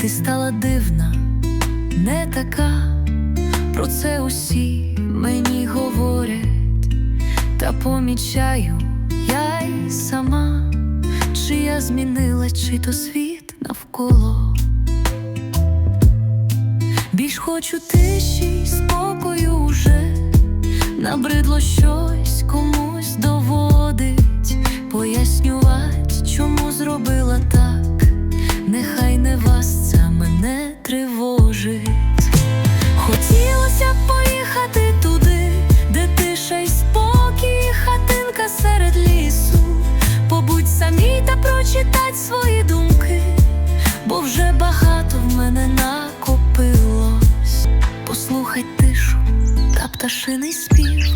ти стала дивна, не така, про це усі мені говорять, та помічаю я й сама, чи я змінила, чи то світ навколо. Більш хочу тиші спокою уже, набридло щось комусь доводить, мене тривожить. Хотілося б поїхати туди, де тиша й спокій, хатинка серед лісу. Побудь самій та прочитать свої думки, бо вже багато в мене накопилось. Послухай тишу та пташиний спів,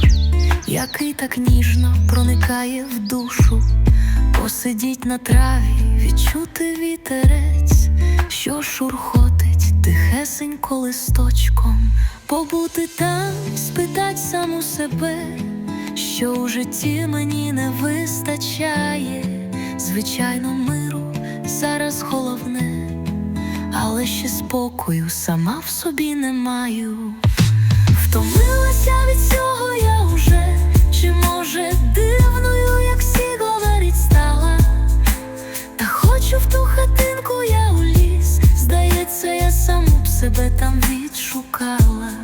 який так ніжно проникає в душу. Посидіть на траві, відчути вітерець, що шурхотить тихесенько листочком, побути там, спитать саму себе, що у житті мені не вистачає, звичайно, миру зараз головне, але ще спокою сама в собі не маю. Втомилася себе там відшукала.